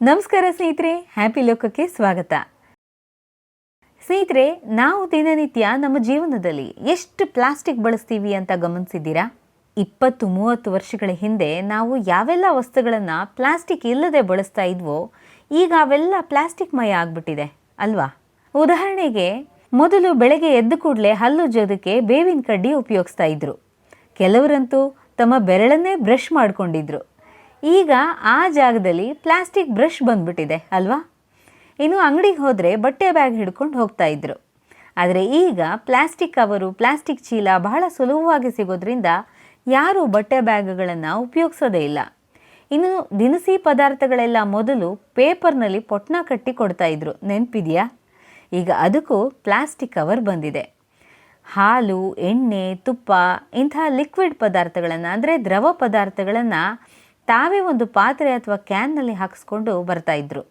ನಮಸ್ಕಾರ ಸ್ನೇಹಿತರೆ ಹ್ಯಾಪಿ ಲೋಕಕ್ಕೆ ಸ್ವಾಗತ. ಸ್ನೇಹಿತರೆ, ನಾವು ದಿನನಿತ್ಯ ನಮ್ಮ ಜೀವನದಲ್ಲಿ ಎಷ್ಟು ಪ್ಲಾಸ್ಟಿಕ್ ಬಳಸ್ತೀವಿ ಅಂತ ಗಮನಿಸಿದ್ದೀರಾ? ಇಪ್ಪತ್ತು, ಮೂವತ್ತು ವರ್ಷಗಳ ಹಿಂದೆ ನಾವು ಯಾವೆಲ್ಲ ವಸ್ತುಗಳನ್ನು ಪ್ಲಾಸ್ಟಿಕ್ ಇಲ್ಲದೆ ಬಳಸ್ತಾ ಇದ್ವೋ, ಈಗ ಅವೆಲ್ಲ ಪ್ಲಾಸ್ಟಿಕ್ ಮಯ ಆಗ್ಬಿಟ್ಟಿದೆ, ಅಲ್ವಾ? ಉದಾಹರಣೆಗೆ, ಮೊದಲು ಬೆಳಗ್ಗೆ ಎದ್ದು ಕೂಡಲೇ ಹಲ್ಲು ಜೋದಕ್ಕೆ ಬೇವಿನ ಕಡ್ಡಿ ಉಪಯೋಗಿಸ್ತಾ ಇದ್ರು. ಕೆಲವರಂತೂ ತಮ್ಮ ಬೆರಳನ್ನೇ ಬ್ರಷ್ ಮಾಡ್ಕೊಂಡಿದ್ರು. ಈಗ ಆ ಜಾಗದಲ್ಲಿ ಪ್ಲಾಸ್ಟಿಕ್ ಬ್ರಷ್ ಬಂದ್ಬಿಟ್ಟಿದೆ, ಅಲ್ವಾ? ಇನ್ನು ಅಂಗಡಿಗೆ ಹೋದರೆ ಬಟ್ಟೆ ಬ್ಯಾಗ್ ಹಿಡ್ಕೊಂಡು ಹೋಗ್ತಾ ಇದ್ರು. ಆದರೆ ಈಗ ಪ್ಲಾಸ್ಟಿಕ್ ಕವರು ಪ್ಲಾಸ್ಟಿಕ್ ಚೀಲ ಬಹಳ ಸುಲಭವಾಗಿ ಸಿಗೋದ್ರಿಂದ ಯಾರೂ ಬಟ್ಟೆ ಬ್ಯಾಗ್ಗಳನ್ನು ಉಪಯೋಗಿಸೋದೇ ಇಲ್ಲ. ಇನ್ನು ದಿನಸಿ ಪದಾರ್ಥಗಳೆಲ್ಲ ಮೊದಲು ಪೇಪರ್ನಲ್ಲಿ ಪೊಟ್ನ ಕಟ್ಟಿ ಕೊಡ್ತಾ ಇದ್ರು. ನೆನಪಿದೆಯಾ? ಈಗ ಅದಕ್ಕೂ ಪ್ಲಾಸ್ಟಿಕ್ ಕವರ್ ಬಂದಿದೆ. ಹಾಲು, ಎಣ್ಣೆ, ತುಪ್ಪ ಇಂತಹ ಲಿಕ್ವಿಡ್ ಪದಾರ್ಥಗಳನ್ನು, ಅಂದರೆ ದ್ರವ ಪದಾರ್ಥಗಳನ್ನು ತಾವೇ ಒಂದು ಪಾತ್ರೆ ಅಥವಾ ಕ್ಯಾನ್ನಲ್ಲಿ ಹಾಕಿಸ್ಕೊಂಡು ಬರ್ತಾಯಿದ್ರು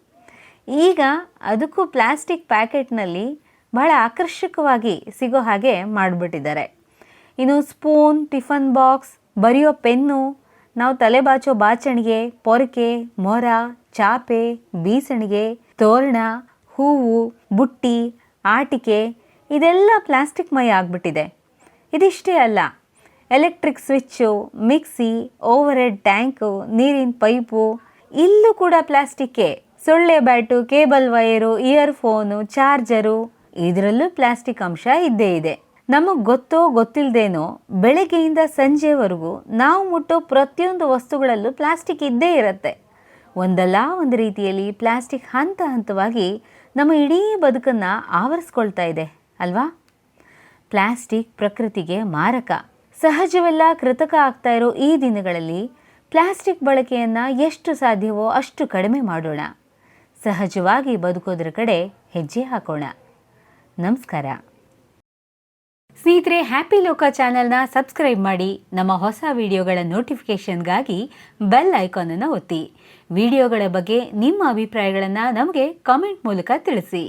ಈಗ ಅದಕ್ಕೂ ಪ್ಲಾಸ್ಟಿಕ್ ಪ್ಯಾಕೆಟ್ನಲ್ಲಿ ಬಹಳ ಆಕರ್ಷಕವಾಗಿ ಸಿಗೋ ಹಾಗೆ ಮಾಡಿಬಿಟ್ಟಿದ್ದಾರೆ. ಇನ್ನು ಸ್ಪೂನ್ ಟಿಫನ್ ಬಾಕ್ಸ್ ಬರೆಯೋ ಪೆನ್ನು, ನಾವು ತಲೆ ಬಾಚೋ ಬಾಚಣಿಗೆ, ಪೊರಕೆ, ಮೊರ, ಚಾಪೆ, ಬೀಸಣಿಗೆ, ತೋರಣ, ಹೂವು, ಬುಟ್ಟಿ, ಆಟಿಕೆ ಇದೆಲ್ಲ ಪ್ಲಾಸ್ಟಿಕ್ ಮೈ ಆಗಿಬಿಟ್ಟಿದೆ. ಇದಿಷ್ಟೇ ಅಲ್ಲ electric switch, mixie overhead tank, ನೀರಿನ ಪೈಪು, ಇಲ್ಲೂ ಕೂಡ ಪ್ಲಾಸ್ಟಿಕ್ಕೇ. ಸೊಳ್ಳೆ bat, cable wire, earphone, charger, ಇದರಲ್ಲೂ ಪ್ಲಾಸ್ಟಿಕ್ ಅಂಶ ಇದ್ದೇ ಇದೆ. ನಮಗೆ ಗೊತ್ತೋ ಗೊತ್ತಿಲ್ಲದೇನೋ ಬೆಳಗ್ಗೆಯಿಂದ ಸಂಜೆವರೆಗೂ ನಾವು ಮುಟ್ಟೋ ಪ್ರತಿಯೊಂದು ವಸ್ತುಗಳಲ್ಲೂ ಪ್ಲಾಸ್ಟಿಕ್ ಇದ್ದೇ ಇರುತ್ತೆ. ಒಂದಲ್ಲ ಒಂದು ರೀತಿಯಲ್ಲಿ ಪ್ಲಾಸ್ಟಿಕ್ ಹಂತ ಹಂತವಾಗಿ ನಮ್ಮ ಇಡೀ ಬದುಕನ್ನು ಆವರಿಸ್ಕೊಳ್ತಾ ಇದೆ, ಅಲ್ವಾ? ಪ್ಲಾಸ್ಟಿಕ್ ಪ್ರಕೃತಿಗೆ ಮಾರಕ. ಸಹಜವೆಲ್ಲ ಕೃತಕ ಆಗ್ತಾ ಇರೋ ಈ ದಿನಗಳಲ್ಲಿ ಪ್ಲಾಸ್ಟಿಕ್ ಬಳಕೆಯನ್ನು ಎಷ್ಟು ಸಾಧ್ಯವೋ ಅಷ್ಟು ಕಡಿಮೆ ಮಾಡೋಣ. ಸಹಜವಾಗಿ ಬದುಕೋದ್ರ ಕಡೆ ಹೆಜ್ಜೆ ಹಾಕೋಣ. ನಮಸ್ಕಾರ. ಸ್ನೇಹಿತರೆ, ಹ್ಯಾಪಿ ಲೋಕ ಚಾನೆಲ್ನ ಸಬ್ಸ್ಕ್ರೈಬ್ ಮಾಡಿ, ನಮ್ಮ ಹೊಸ ವಿಡಿಯೋಗಳ ನೋಟಿಫಿಕೇಷನ್ಗಾಗಿ ಬೆಲ್ ಐಕಾನನ್ನು ಒತ್ತಿ. ವಿಡಿಯೋಗಳ ಬಗ್ಗೆ ನಿಮ್ಮ ಅಭಿಪ್ರಾಯಗಳನ್ನು ನಮಗೆ ಕಾಮೆಂಟ್ ಮೂಲಕ ತಿಳಿಸಿ.